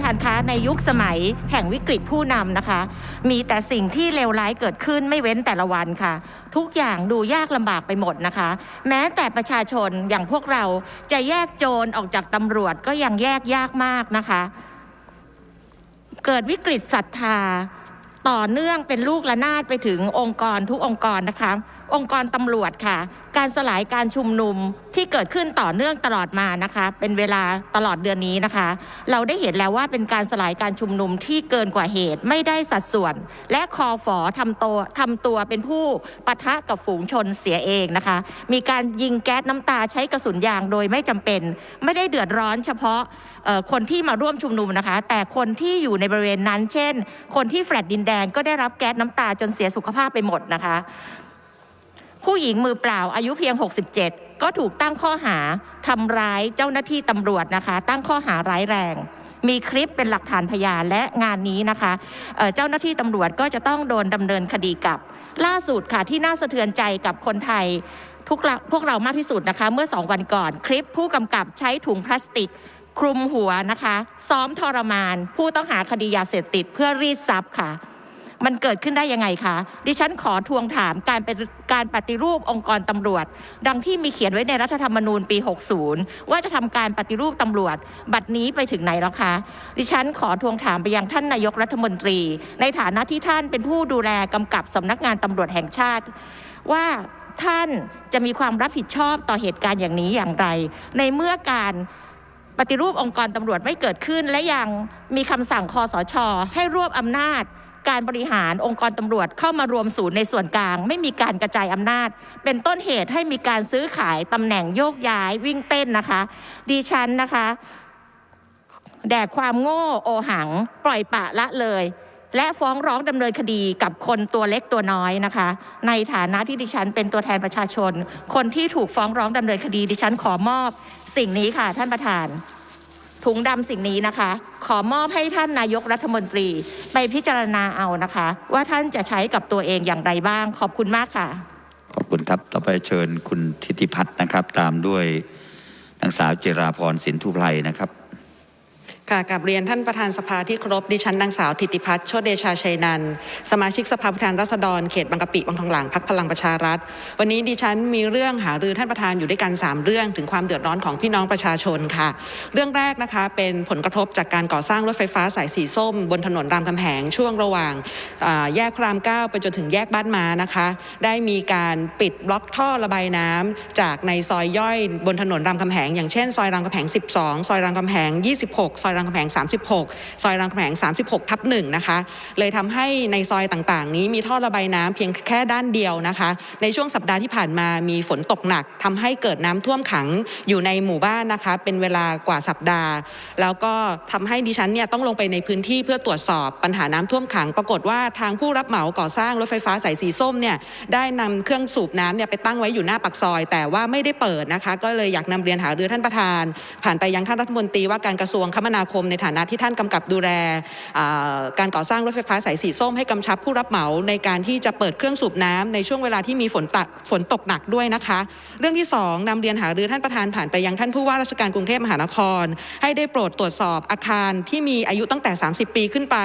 ประธานคะในยุคสมัยแห่งวิกฤตผู้นำนะคะ มีแต่สิ่งที่เลวร้ายเกิดขึ้นไม่เว้นแต่ละวันค่ะ ทุกอย่างดูยากลำบากไปหมดนะคะ แม้แต่ประชาชนอย่างพวกเราจะแยกโจรออกจากตำรวจก็ยังแยกยากมากนะคะ เกิดวิกฤตศรัทธาต่อเนื่องเป็นลูกระนาดไปถึงองค์กรทุกองค์กรนะคะ องค์กรตำรวจค่ะ การสลายการชุมนุมที่เกิดขึ้นต่อเนื่องตลอดมานะคะ เป็นเวลาตลอดเดือนนี้นะคะ เราได้เห็นแล้วว่าเป็นการสลายการชุมนุมที่เกินกว่าเหตุ ไม่ได้สัดส่วน และคอฝอทำตัวทำตัวเป็นผู้ปะทะกับฝูงชนเสียเองนะคะ มีการยิงแก๊สน้ำตาใช้กระสุนยางโดยไม่จำเป็น ไม่ได้เดือดร้อนเฉพาะคนที่มาร่วมชุมนุมนะคะ แต่คนที่อยู่ในบริเวณนั้น เช่น คนที่แฟลตดินแดงก็ได้รับแก๊สน้ำตาจนเสียสุขภาพไปหมดนะคะ ผู้หญิงมือเปล่าอายุเพียง 67 ก็ถูกตั้งข้อหาทำร้ายเจ้าหน้าที่ตำรวจนะคะ ตั้งข้อหาร้ายแรง มีคลิปเป็นหลักฐานพยานและงานนี้นะคะเเจ้าหน้าที่ตำรวจก็จะต้องโดนดำเนินคดีกับ ล่าสุดค่ะที่น่าสะเทือนใจกับคนไทยทุกเราพวกเรามากที่สุดนะคะ เมื่อสองวันก่อน คลิปผู้กำกับใช้ถุงพลาสติก คลุมหัวนะคะ ซ้อมทรมาน ผู้ต้องหาคดียาเสพติดเพื่อรีดทรัพย์ค่ะ มันเกิดขึ้นได้ยังไงคะ ดิฉันขอทวงถามการเป็นการปฏิรูปองค์กรตำรวจ ดังที่มีเขียนไว้ในรัฐธรรมนูญปี 60 ว่าจะทำการปฏิรูปตำรวจ บัดนี้ไปถึงไหนแล้วคะ ดิฉันขอทวงถามไปยังท่านนายกรัฐมนตรี ในฐานะที่ท่านเป็นผู้ดูแลกำกับสำนักงานตำรวจแห่งชาติ ว่าท่านจะมีความรับผิดชอบต่อเหตุการณ์อย่างนี้อย่างไร ในเมื่อการปฏิรูปองค์กรตำรวจไม่เกิดขึ้น และยังมีคำสั่งคอสช ให้รวบอำนาจ การบริหารองค์กรตำรวจเข้ามารวมศูนย์ในส่วนกลาง ไม่มีการกระจายอำนาจ เป็นต้นเหตุให้มีการซื้อขายตำแหน่งโยกย้ายวิ่งเต้นนะคะดิฉันนะคะแดกความโง่โอหังปล่อยปะละเลย และฟ้องร้องดำเนินคดีกับคนตัวเล็กตัวน้อยนะคะ ในฐานะที่ดิฉันเป็นตัวแทนประชาชน คนที่ถูกฟ้องร้องดำเนินคดีดิฉันขอมอบ สิ่งนี้ค่ะท่านประธาน ถุงดำสิ่งนี้นะคะ ขอมอบให้ท่านนายกรัฐมนตรี ไปพิจารณาเอานะคะ ว่าท่านจะใช้กับตัวเองอย่างไรบ้าง ขอบคุณมากค่ะ ขอบคุณครับต่อไปเชิญคุณทิติพัฒน์นะครับ ตามด้วยนางสาวเจราพรสินทุไพรนะครับ ค่ะกับเรียนท่านประธานสภาที่ครพดิฉันนางสาวธิติพัฒน์โชติเดชาชัยนันสมาชิกสภาผู้แทนราษฎรเขตบางกะปิบางทองหลางพักพลังประชารัฐ วันนี้ดิฉันมีเรื่องหารือท่านประธานอยู่ด้วยกันสามเรื่องถึงความเดือดร้อนของพี่น้องประชาชนค่ะ เรื่องแรกนะคะเป็นผลกระทบจากการก่อสร้างรถไฟฟ้าสายสีส้ม บนถนนรามคำแหงช่วงระหว่างแยกพรามเก้าไปจนถึงแยกบ้านมานะคะ ได้มีการปิดบล็อกท่อระบายน้ำจากในซอยย่อยบนถนนรามคำแหงอย่างเช่น ซอยรามคำแหง 12 ซอยรามคำแหง 26 ซอยรามคำแหง 36 ซอยรามคำแหง 36 ทับ1นะคะ เลยทำให้ในซอยต่างๆ นี้มีท่อระบายน้ำเพียงแค่ด้านเดียวนะคะ ในช่วงสัปดาห์ที่ผ่านมามีฝนตกหนักทำให้เกิดน้ำท่วมขังอยู่ในหมู่บ้านนะคะ เป็นเวลากว่าสัปดาห์ แล้วก็ทำให้ดิฉันเนี่ยต้องลงไปในพื้นที่เพื่อตรวจสอบปัญหาน้ำท่วมขัง ปรากฏว่าทางผู้รับเหมาก่อสร้างรถไฟฟ้าสายสีส้มเนี่ยได้นำเครื่องสูบน้ำเนี่ยไปตั้งไว้อยู่หน้าปากซอย แต่ว่าไม่ได้เปิดนะคะ ก็เลยอยากนำเรียนหารือท่านประธาน ผ่านไปยังท่านรัฐมนตรีว่าการกระทรวงคมนาคมในฐานะที่ท่านกำกับดูแลการก่อสร้างรถไฟฟ้าสายสีส้มให้กำชับผู้รับเหมาในการที่จะเปิดเครื่องสูบน้ำในช่วงเวลาที่มีฝนตกฝนตกหนักด้วยนะคะ เรื่องที่สองนำเรียนหารือท่านประธานผ่านไปยังท่านผู้ว่าราชการกรุงเทพมหานคร ให้ได้โปรดตรวจสอบอาคารที่มีอายุตั้งแต่ 30 ปีขึ้นไป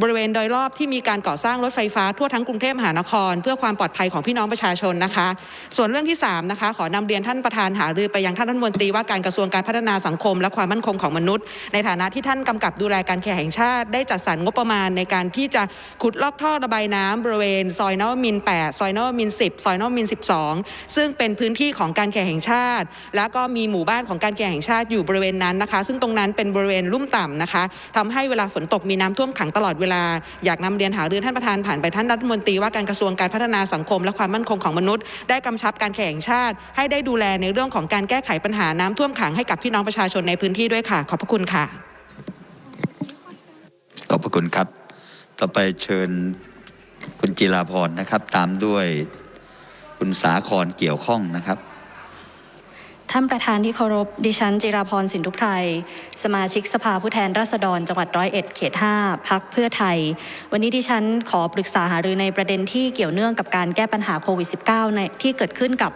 บริเวณโดยรอบที่มีการก่อสร้างรถไฟฟ้าทั่วทั้งกรุงเทพมหานคร เพื่อความปลอดภัยของพี่น้องประชาชนนะคะ ส่วนเรื่องที่สามนะคะขอนำเรียนท่านประธานหารือไปยังท่านรัฐมนตรีว่าการกระทรวงการพัฒนาสังคม และความมั่นคงของมนุษย์ในฐานะที่ท่านกำกับดูแลการแข่แห่งชาติ ได้จัดสรรงบประมาณในการที่จะขุดลอกท่อระบายน้ำบริเวณ ซอยนวมิน 8 ซอยนวมิน 10 ซอยนวมิน 12 ซึ่งเป็นพื้นที่ของการแข่แห่งชาติ แล้วก็มีหมู่บ้านของการแข่แห่งชาติอยู่บริเวณนั้นนะคะ ซึ่งตรงนั้นเป็นบริเวณลุ่มต่ำนะคะทำให้เวลาฝนตกมีน้ำท่วมขังตลอดเวลาอยากนำเรียนหารือท่านประธานผ่านไปท่านรัฐมนตรีว่าการกระทรวงการพัฒนาสังคม และความมั่นคงของมนุษย์ ได้กำชับการแข่งชาติ ให้ได้ดูแลในเรื่องของการแก้ไขปัญหาน้ำท่วมขังให้กับพี่น้องประชาชนในพื้นที่ด้วยค่ะ ขอบพระคุณค่ะ อบพระคุณครับ ต่อไปเชิญคุณจิราพรนะครับ ตามด้วยคุณสาครเกี่ยวข้องนะครับ ท่านประธานที่เคารพดิฉัน จิราพรสินทุพไพรสมาชิกสภาผู้แทนราษฎร จังหวัดร้อยเอ็ดเขต5พักเพื่อไทย วันนี้ดิฉันขอปรึกษาหารือในประเด็นที่เกี่ยวเนื่องกับการแก้ปัญหาโควิด -19 ในที่เกิดขึ้นกับ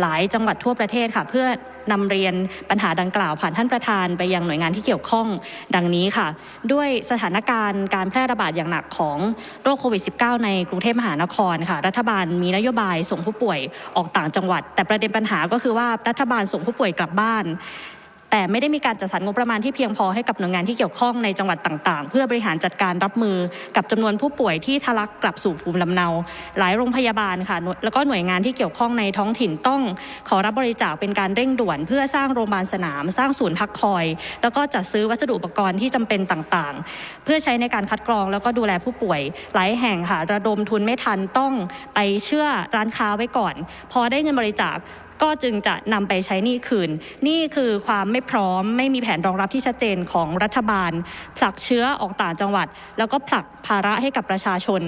หลายจังหวัดทั่วประเทศค่ะเพื่อ นำเรียนปัญหาดังกล่าวผ่านท่านประธานไปยังหน่วยงานที่เกี่ยวข้องดังนี้ค่ะ ด้วยสถานการณ์การแพร่ระบาดอย่างหนักของโรคโควิด -19 ในกรุงเทพมหานครค่ะ รัฐบาลมีนโยบายส่งผู้ป่วยออกต่างจังหวัด แต่ประเด็นปัญหาก็คือว่ารัฐบาลส่งผู้ป่วยกลับบ้าน แต่ไม่ได้มีการจัดสรรงบประมาณที่เพียงพอให้กับหน่วยงานที่เกี่ยวข้องในจังหวัดต่างๆ เพื่อบริหารจัดการรับมือกับจำนวนผู้ป่วยที่ทะลักกลับสู่ภูมิลำเนา หลายโรงพยาบาลค่ะ แล้วก็หน่วยงานที่เกี่ยวข้องในท้องถิ่นต้อง ขอรับบริจาคเป็นการเร่งด่วน เพื่อสร้างโรงพยาบาลสนาม สร้างศูนย์พักคอย แล้วก็จัดซื้อวัสดุอุปกรณ์ที่จำเป็นต่างๆ เพื่อใช้ในการคัดกรองแล้วก็ดูแลผู้ป่วย หลายแห่งค่ะระดมทุนไม่ทันต้องไปเชื่อร้านค้าไว้ก่อน พอได้เงินบริจาค ก็จึงจะนำไปใช้หนี้คืน นี่คือความไม่พร้อมไม่มีแผนรองรับที่ชัดเจนของรัฐบาล ผลักเชื้อออกต่างจังหวัด แล้วก็ผลักภาระให้กับประชาชน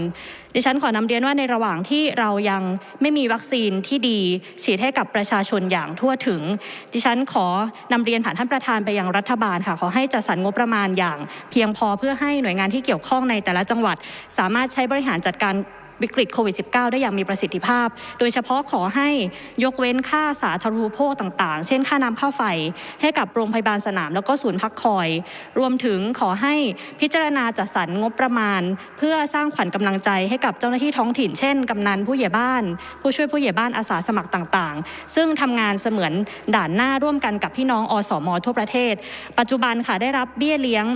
ดิฉันขอนำเรียนว่าในระหว่างที่เรายังไม่มีวัคซีนที่ดี ฉีดให้กับประชาชนอย่างทั่วถึง ดิฉันขอนำเรียนผ่านท่านประธานไปยังรัฐบาลค่ะ ขอให้จัดสรรงบประมาณอย่าง เพียงพอเพื่อให้หน่วยงานที่เกี่ยวข้องในแต่ละจังหวัด สามารถใช้บริหารจัดการ วิกฤตโควิด -19 ได้อย่างมีประสิทธิภาพ โดยเฉพาะขอให้ยกเว้นค่าสาธารณูปโภคต่างๆ เช่น ค่าน้ำค่าไฟ ให้กับโรงพยาบาลสนาม แล้วก็ศูนย์พักคอย รวมถึงขอให้พิจารณาจัดสรรงบประมาณ เพื่อสร้างขวัญกำลังใจให้กับเจ้าหน้าที่ท้องถิ่น เช่น กำนันผู้ใหญ่บ้าน ผู้ช่วยผู้ใหญ่บ้านอาสาสมัครต่างๆ ซึ่งทำงานเสมือนด่านหน้าร่วมกันกับพี่น้องอสมทั่วประเทศ ปัจจุบันค่ะได้รับเบี้ยเลี้ยง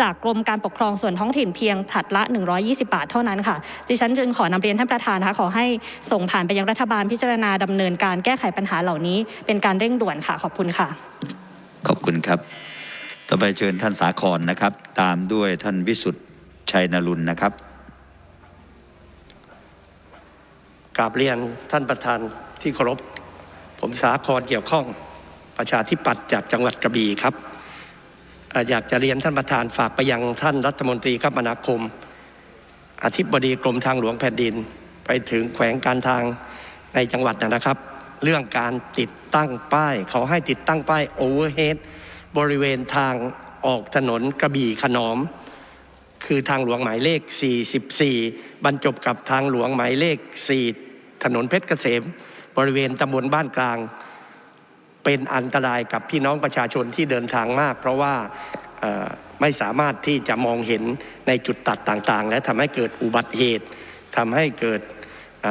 จากกรมการปกครองส่วนท้องถิ่นเพียงผลัดละ 120 บาทเท่านั้นค่ะ ดิฉันจึงขอนำเรียนท่านประธานนะคะขอให้ส่งผ่านไปยังรัฐบาลพิจารณาดำเนินการแก้ไขปัญหาเหล่านี้ เป็นการเร่งด่วนค่ะ ขอบคุณค่ะ ขอบคุณครับ ต่อไปเชิญท่านสาครนะครับ ตามด้วยท่านวิสุทธ์ชัยนรุนนะครับกราบเรียนท่านประธานที่เคารพ ผมสาครเกี่ยวข้องประชาธิปัตย์จากจังหวัดกระบี่ครับเอยากจะเรียนท่านประธานฝากไปยังท่านรัฐมนตรีคมนาคม อธิบดีกรมทางหลวงแผ่นดิน ไปถึงแขวงการทางในจังหวัดนะครับ เรื่องการติดตั้งป้าย เขาให้ติดตั้งป้ายโอเวอร์เฮดบริเวณทางออกถนนกระบี่ขนอม คือทางหลวงหมายเลข 44 บรรจบกับทางหลวงหมายเลข 4 ถนนเพชรเกษม บริเวณตำบลบ้านกลาง เป็นอันตรายกับพี่น้องประชาชนที่เดินทางมาก เพราะว่าไม่สามารถที่จะมองเห็นในจุดตัดต่างๆ และทำให้เกิดอุบัติเหตุทำให้เกิด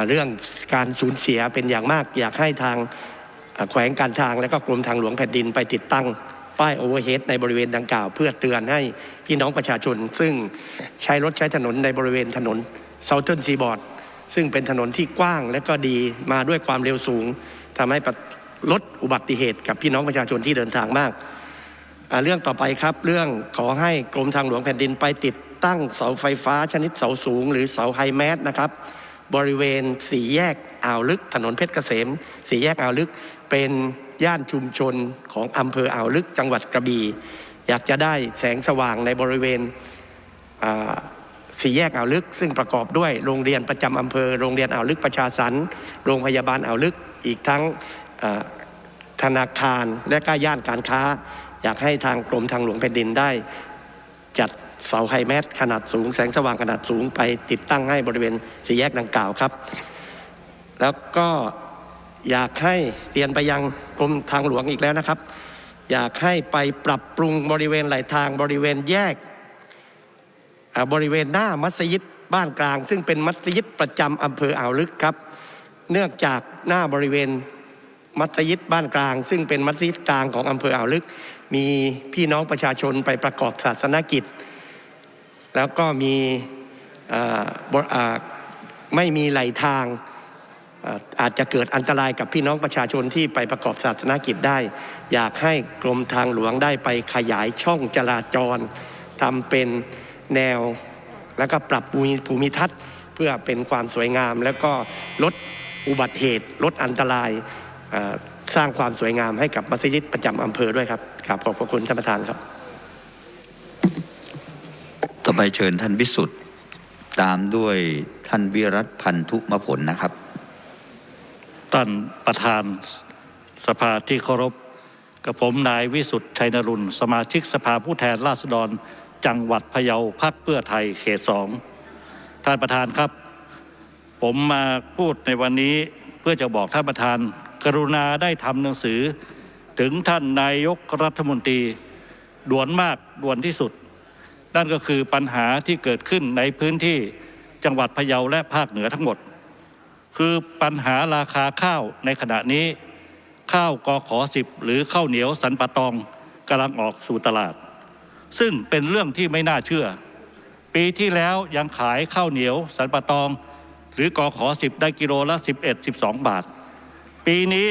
เรื่องการสูญเสียเป็นอย่างมาก อยากให้ทางแขวงการทางและก็กรมทางหลวงแผ่นดินไปติดตั้งป้ายโอเวอร์เฮดในบริเวณดังกล่าว เพื่อเตือนให้พี่น้องประชาชน ซึ่งใช้รถใช้ถนนในบริเวณถนนเซาเทิร์นซีบอร์ดซึ่งเป็นถนนที่กว้างและก็ดีมาด้วยความเร็วสูงทำให้ ลดอุบัติเหตุกับพี่น้องประชาชนที่เดินทางมาก เรื่องต่อไปครับเรื่องขอให้กรมทางหลวงแผ่นดินไปติดตั้งเสาไฟฟ้าชนิดเสาสูง หรือเสาไฮแมสนะครับบริเวณสี่แยกอ่าวลึก ถนนเพชรเกษมสี่แยกอ่าวลึกเป็นย่านชุมชนของอำเภออ่าวลึกจังหวัดกระบี่อยากจะได้แสงสว่างในบริเวณสี่แยกอ่าวลึก ซึ่งประกอบด้วยโรงเรียนประจำอำเภอ โรงเรียนอ่าวลึกประชาสรรค์โรงพยาบาลอ่าวลึก อีกทั้ง ธนาคารและก็ย่านการค้า อยากให้ทางกรมทางหลวงแผ่นดินได้ จัดเสาไฮแมสขนาดสูงแสงสว่างขนาดสูงไปติดตั้งให้บริเวณสี่แยกดังกล่าวครับ แล้วก็อยากให้เรียนไปยังกรมทางหลวงอีกแล้วนะครับ อยากให้ไปปรับปรุงบริเวณไหลทางบริเวณแยกบริเวณหน้ามัสยิดบ้านกลาง ซึ่งเป็นมัสยิดประจำอำเภออ่าวลึกครับ เนื่องจากหน้าบริเวณ มัสยิดบ้านกลาง ซึ่งเป็นมัสยิดกลางของอำเภออ่าวลึก มีพี่น้องประชาชนไปประกอบศาสนกิจ แล้วก็มีไม่มีไหลทางอาจจะเกิดอันตรายกับพี่น้องประชาชนที่ไปประกอบศาสนกิจได้ อยากให้กรมทางหลวงได้ไปขยายช่องจราจรทำเป็นแนวแล้วก็ปรับภูมิภูมิทัศน์เพื่อเป็นความสวยงาม แล้วก็ลดอุบัติเหตุ ลดอันตราย สร้างความสวยงามให้กับมัสยิดประจำอำเภอด้วยครับครับขอบพระคุณท่านประธานครับ ต่อไปเชิญท่านวิสุทธ์ตามด้วยท่านวิรัตพันธุมผลนะครับ ท่านประธานสภาที่เคารพกับผมนายวิสุทธ์ชัยนรุณสมาชิกสภาผู้แทนราษฎร จังหวัดพะเยาพักเพื่อไทยเขตสองท่านประธานครับ ผมมาพูดในวันนี้เพื่อจะบอกท่านประธาน กรุณาได้ทำหนังสือ ถึงท่านนายกรัฐมนตรีด่วนมากด่วนที่สุด นั่นก็คือปัญหาที่เกิดขึ้นในพื้นที่จังหวัดพะเยาและภาคเหนือทั้งหมด คือปัญหาราคาข้าวในขณะนี้ ข้าวกอขอสิบหรือข้าวเหนียวสันปะตองกำลังออกสู่ตลาด ซึ่งเป็นเรื่องที่ไม่น่าเชื่อ ปีที่แล้วยังขายข้าวเหนียวสันปะตอง หรือกอขอสิบได้กิโลละ 11 12 บาท ปีนี้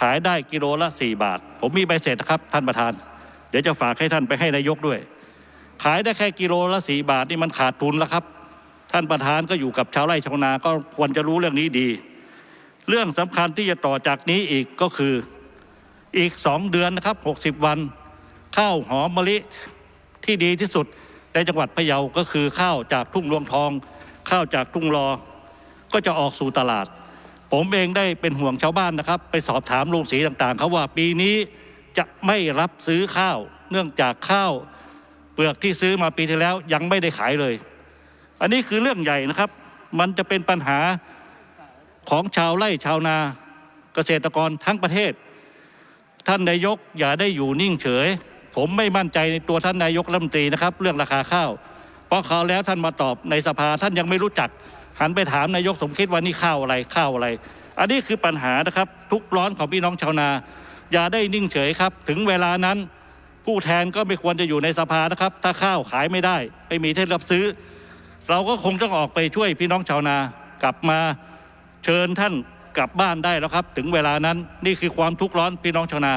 ขายได้กิโลละ 4 บาท ผมมีใบเสร็จนะครับท่านประธาน เดี๋ยวจะฝากให้ท่านไปให้นายกด้วย ขายได้แค่กิโลละ 4 บาทนี่มันขาดทุนแล้วครับ ท่านประธานก็อยู่กับชาวไร่ชาวนาก็ควรจะรู้เรื่องนี้ดี เรื่องสำคัญที่จะต่อจากนี้อีกก็คืออีกสองเดือนนะครับ 60 วัน ข้าวหอมมะลิที่ดีที่สุดในจังหวัดพะเยาก็คือข้าวจากทุ่งรวงทอง ข้าวจากทุ่งรอ ก็จะออกสู่ตลาด ผมเองได้เป็นห่วงชาวบ้านนะครับ ไปสอบถามโรงสีต่างๆเขาว่าปีนี้จะไม่รับซื้อข้าว เนื่องจากข้าวเปลือกที่ซื้อมาปีที่แล้วยังไม่ได้ขายเลย อันนี้คือเรื่องใหญ่นะครับ มันจะเป็นปัญหาของชาวไร่ชาวนาเกษตรกรทั้งประเทศ ท่านนายกอย่าได้อยู่นิ่งเฉย ผมไม่มั่นใจในตัวท่านนายกรัฐมนตรีนะครับ เรื่องราคาข้าว เพราะคราแล้วท่านมาตอบในสภาท่านยังไม่รู้จัก หันไปถามนายกสมคิดว่านี่ข้าวอะไรข้าวอะไร อันนี้คือปัญหานะครับ ทุกข์ร้อนของพี่น้องชาวนา อย่าได้นิ่งเฉยครับ ถึงเวลานั้น ผู้แทนก็ไม่ควรจะอยู่ในสภานะครับ ถ้าข้าวขายไม่ได้ไม่มีที่รับซื้อ เราก็คงต้องออกไปช่วยพี่น้องชาวนากลับมาเชิญท่านกลับบ้านได้แล้วครับ ถึงเวลานั้นนี่คือความทุกข์ร้อนพี่น้องชาวนา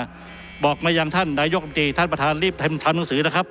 บอกมายังท่านนายกรัฐมนตรีท่านประธานรีบทำทำหนังสือนะครับ